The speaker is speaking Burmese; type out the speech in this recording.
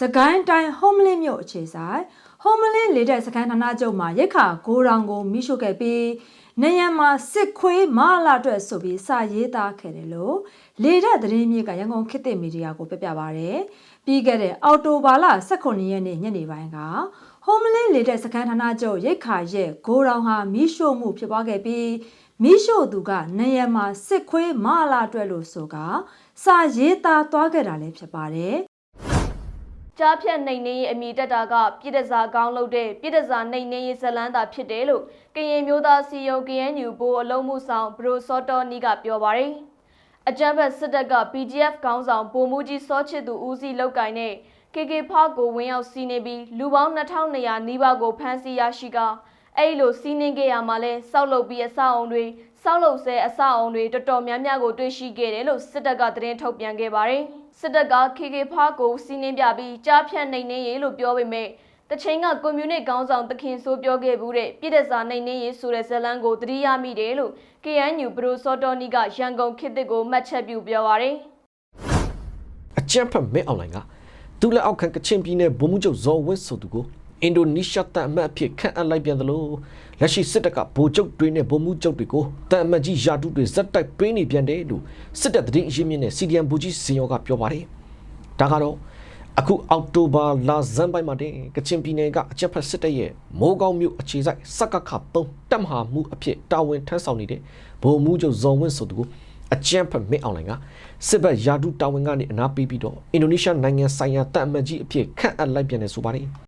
စကိုင်းတိုင်းဟုံးမလင်းမြို့အခြေဆိုင်ဟုံးမလင်းလေတဲ့စကိုင်းဌာနချုပ်မှာရက်ခါဂိုးတောင်ကိုမိရှို့ခဲ့ပြီးနေရန်မှာစစ်ခွေးမလာအတွက်ဆိုပြီးစာရေးသားခဲ့တယ်လို့လေတဲ့သတင်းမြေကရန်ကုန်ခေတ်သစ်မီဒီယာကိုပြပြပါရယ်ပြီးခဲ့တဲ့အော်တိုဘာလ18ရက်နေ့ညနေပိုင်းကဟုံးမလင်းလေတဲ့စကိုင်းဌာနချုပ်ရက်ခါရဲ့ဂိုးတောင်ဟာမိရှို့မှုဖြစ်ပွားခဲ့ပြီးမိရှို့သူကနေရန်မှာစစ်ခွေးမလာအတွက်လို့ဆိုကစာရေးသားသွားခဲ့တာလည်းဖြစ်ပါတယ် ကြားဖြတ်နှိမ်နှင်းရေးအမိတက်တာကပြည်တစားကောင်းလုပ်တဲ့ပြည်တစားနှိမ်နှင်းရေးဇလန်းသာဖြစ်တယ်လို့ကရင်မျိုးသားစီယုံ KNU ဘိုးအလုံးမှုဆောင်ဘရိုစောတော်နီကပြောပါတယ်။အကြမ်းဖက်စစ်တပ်က PGF ခေါင်းဆောင်ဗိုလ်မှူးကြီးစောချစ်သူဦးစီးလောက်ကင်တဲ့ KK ဖားကိုဝင်ရောက်စီးနေပြီးလူပေါင်း2200နီးပါးကိုဖမ်းဆီးရရှိကအဲ့လိုစီးနင်းခဲ့ရမှာလဲစောက်လုပ်ပြီးအဆောက်အုံတွေ စောက်လုပ်ဆဲအဆောက်အုံတွေတော်တော်များများကိုတွေ့ရှိခဲ့တယ်လို့စစ်တပ်ကသတင်းထုတ်ပြန်ခဲ့ပါတယ်။စစ်တပ်က KK ဖားကိုစီးနင်းပြပြီးကြားဖြတ်နှိမ်နှင်းရေးလို့ပြောပေမဲ့တချိန်ကကွန်မြူနစ်ခေါင်းဆောင်တခင်ဆိုပြောခဲ့ဘူးတဲ့ပြည်ထစာနှိမ်နှင်းရေးဆိုတဲ့ဇတ်လန်းကိုသတိရမိတယ်လို့ KNU ဘရိုစောတော်နီကရန်ကုန်ခေတ်သစ်ကိုမှတ်ချက်ပြုပြောပါရယ်အကြမ်းဖက်မင်းအွန်လိုင်းကသူလက်အောက်ခံကချင်ပြည်နယ်ဗိုလ်မှူးချုပ်ဇော်ဝင်းဆိုသူကို အင်ဒိုနီးရှားတန်အမတ်အဖြစ်ခန့်အပ်လိုက်ပြန်သလိုလက်ရှိစစ်တပ်ကဗိုလ်ချုပ်တွေနဲ့ဗိုလ်မှူးချုပ်တွေကိုတန်အမတ်ကြီးယာတုတွေဇက်တိုက်ပေးနေပြန်တယ်လို့စစ်တပ်သတင်းအရင်းမြစ်နဲ့ CDM ဗိုလ်ကြီးစင်ရောကပြောပါတယ်ဒါကတော့အခုအောက်တိုဘာလဇန်ပိုင်းမှာတင်ကချင်ပြည်နယ်ကအကြမ်းဖက်စစ်တပ်ရဲ့မိုးကောင်းမြို့အခြေစိုက်စက္ကခ3တပ်မဟာမှုအဖြစ်တာဝန်ထမ်းဆောင်နေတဲ့ဗိုလ်မှူးချုပ်ဇော်ဝင်းဆိုသူကိုအကြမ်းဖက်မင်းအောင်လိုင်ကစစ်ဘက်ယာဒူတာဝန်ကနေအနာပေးပြီးတော့အင်ဒိုနီးရှားနိုင်ငံဆိုင်ရာတပ်အမတ်ကြီးအဖြစ်ခန့်အပ်လိုက်ပြန်တယ်ဆိုပါတယ်